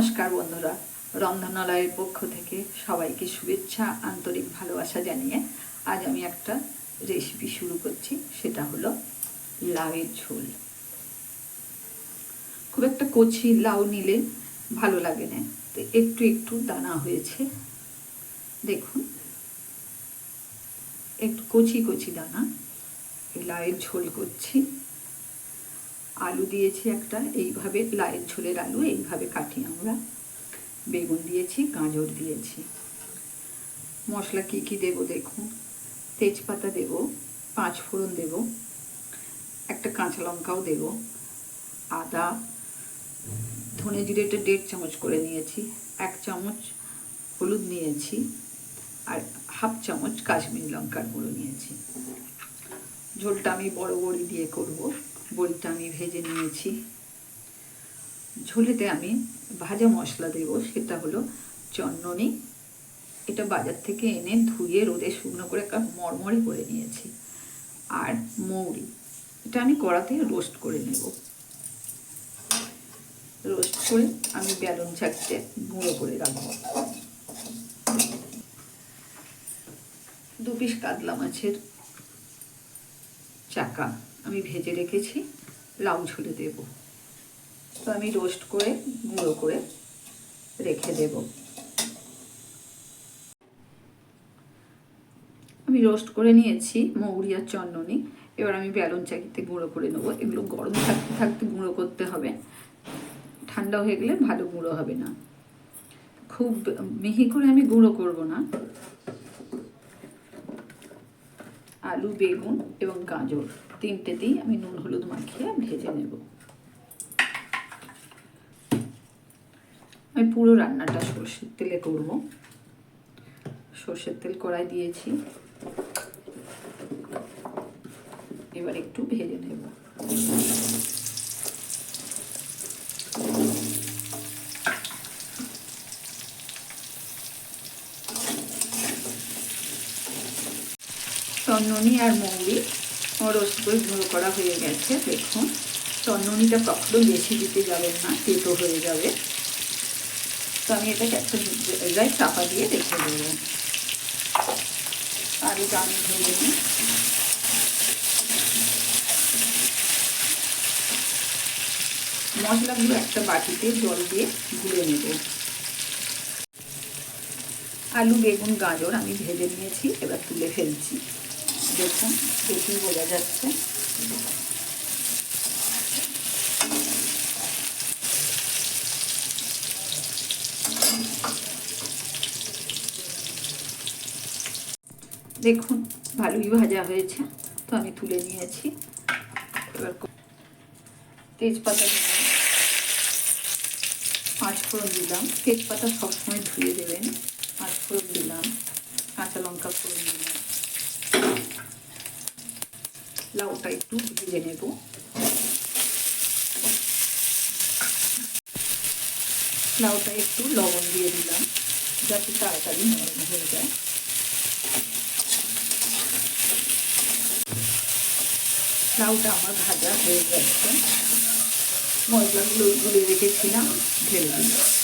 নমস্কার বন্ধুরা। রন্ধনালয়ের পক্ষ থেকে সবাইকে শুভেচ্ছা, আন্তরিক ভালোবাসা জানিয়ে আজ আমি একটা রেসিপি শুরু করছি। সেটা হলো লাউয়ের ঝোল। খুব একটা কচি লাউ নিলে ভালো লাগে না। তো একটু একটু দানা হয়েছে। দেখুন, একটু কচি কচি দানা। এই লাউয়ের ঝোল করছি। আলু দিয়েছি একটা, এইভাবে লাইয়ের ঝোলের আলু, এইভাবে কাটি আমরা, বেগুন দিয়েছি, গাজর দিয়েছি। মশলা কি কি দেব দেখুন তেজপাতা দেব, পাঁচ ফোড়ন দেব, একটা কাঁচা লঙ্কাও দেব, আদা, ধনে জিরেটা দেড় চামচ করে নিয়েছি, এক চামচ হলুদ নিয়েছি, আর হাফ চামচ কাশ্মীরি লঙ্কার গুঁড়ো নিয়েছি। ঝোলটা আমি বড় বড়ি দিয়ে করব। বড়িটা আমি ভেজে নিয়েছি। ঝোলেতে আমি ভাজা মশলা দেব, সেটা হলো চন্দনি এটা বাজার থেকে এনে ধুয়ে রোদে শুকনো করে একটা মরমরে করে নিয়েছি। আর মৌরি, এটা আমি কড়াতে রোস্ট করে নেব। রোস্ট করে আমি বেলুন চাকতে গুঁড়ো করে রাখব। দু পিস কাতলা মাছের চাকা। আমি ভেজে রেখেছি, লাউ ঝুলে দেব। তো আমি রোস্ট করে, গুঁড়ো করে রেখে দেব। আমি রোস্ট করে নিয়েছি মৌরি আর চন্দনি। এবার আমি বেলন চাকিতে গুঁড়ো করে নেব। এগুলো গরম থাকতে থাকতে গুঁড়ো করতে হবে। ঠান্ডা হয়ে গেলে ভালো গুঁড়ো হবে না। খুব মিহি করে আমি গুঁড়ো করব না। আলু, বেগুন এবং গাজর। তিনটেতেই আমি নুন, হলুদ মাখিয়ে ভেজে নেব। আমি পুরো রান্নাটা সর্ষের তেলে করব। সর্ষের তেল কড়াই দিয়েছি। এবার একটু ভেজে নেব। চন্দনী আর মৌরি। রোস্ট করে গুঁড়ো করা হয়ে গেছে, দেখুন। চন্দনীটা কখনো বেশি দিতে যাবেন না, তেতো হয়ে যাবে। তো আমি এটাকে একটা জায়গায় চাপা দিয়ে রেখে দেবো। আর এটা আমি ধরে নিই। মশলাগুলো একটা বাটিতে জল দিয়ে গুলে নেব। আলু, বেগুন, গাজর আমি ভেজে নিয়েছি, এবার তুলে ফেলছি। দেখুন দেখুন, বোঝা যাচ্ছে। দেখুন, ভালোই ভাজা হয়েছে। তো আমি তুলে নিয়েছি। এবার তেজপাতা দিলাম। পাঁচ দিলাম। তেজপাতা সবসময় ধুয়ে দেবেন। পাঁচ ফোড়ন দিলাম। কাঁচা লঙ্কা ফোড়ন দিলাম। লাউটা একটু ভেজে নেব লাউটা একটু লবণ দিয়ে দিলাম যাতে তাড়াতাড়ি নরম হয়ে যায় লাউটা আমার ভাজা হয়ে যাচ্ছে মশলাগুলো গুলে রেখেছিলাম ঢেলে দিলাম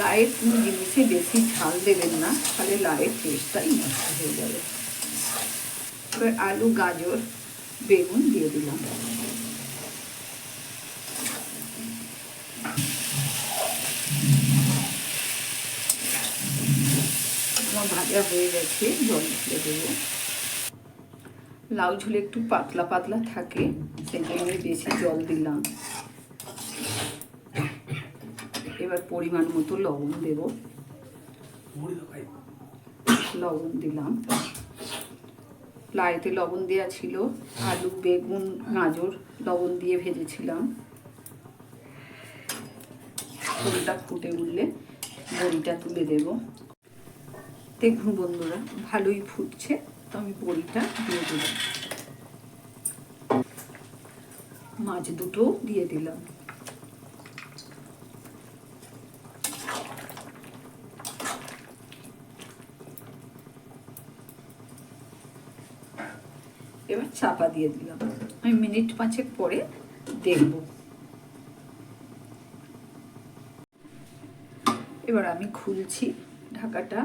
লাইয়ের কোনো জিনিসে বেশি ঝাল দেবেন না, তাহলে লাইয়ের টেস্টটাই নষ্ট হয়ে যাবে। এবার আলু, গাজর, বেগুন দিয়ে দিলাম। আমার ভাজা হয়ে গেছে, জল ঢেলে দেবো। লাউ ঝুলে একটু পাতলা পাতলা থাকে, সেই জন্য বেশি জল দিলাম। এবার পরিমাণ মতো লবণ দেব। লবণ দিলাম। লাইতে লবণ দেওয়া ছিল, আলু, বেগুন, গাজর লবণ দিয়ে ভেজেছিলাম। ফুলটা ফুটে উঠলে বড়িটা তুলে দেব। দেখুন বন্ধুরা, ভালোই ফুটছে, তো আমি বড়িটা দিয়ে দিলাম। মাছ দুটো দিয়ে দিলাম। এবার চাপা দিয়ে দিলাম। আমি মিনিট পাঁচেক পরে দেখব। এবার আমি খুলছি ঢাকাটা।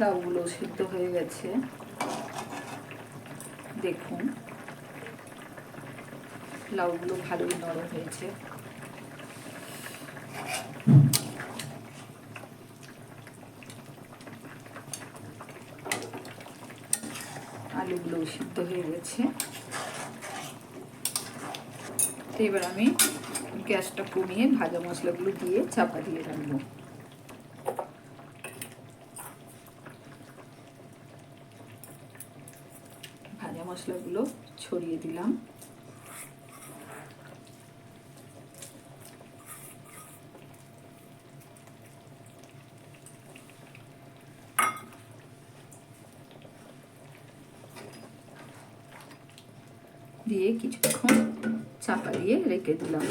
লাউগুলো সিদ্ধ হয়ে গেছে। দেখুন। লাউগুলো ভালোই নরম হয়েছে। আলুগুলো সিদ্ধ হয়ে গেছে। এবার আমি গ্যাসটা কমিয়ে ভাজা মশলাগুলো দিয়ে চাপা দিয়ে রাখব ভাজা মশলাগুলো ছড়িয়ে দিলাম। দিয়ে কিছুক্ষণ চাপা দিয়ে রেখে দিলাম।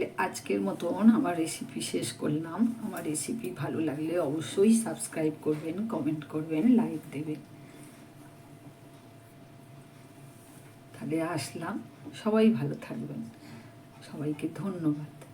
তাহলে আজকের মতন আমার রেসিপি শেষ করলাম। আমার রেসিপি ভালো লাগলে অবশ্যই সাবস্ক্রাইব করবেন কমেন্ট করবেন লাইক দেবেন। তাহলে আসলাম। সবাই ভালো থাকবেন। সবাইকে ধন্যবাদ।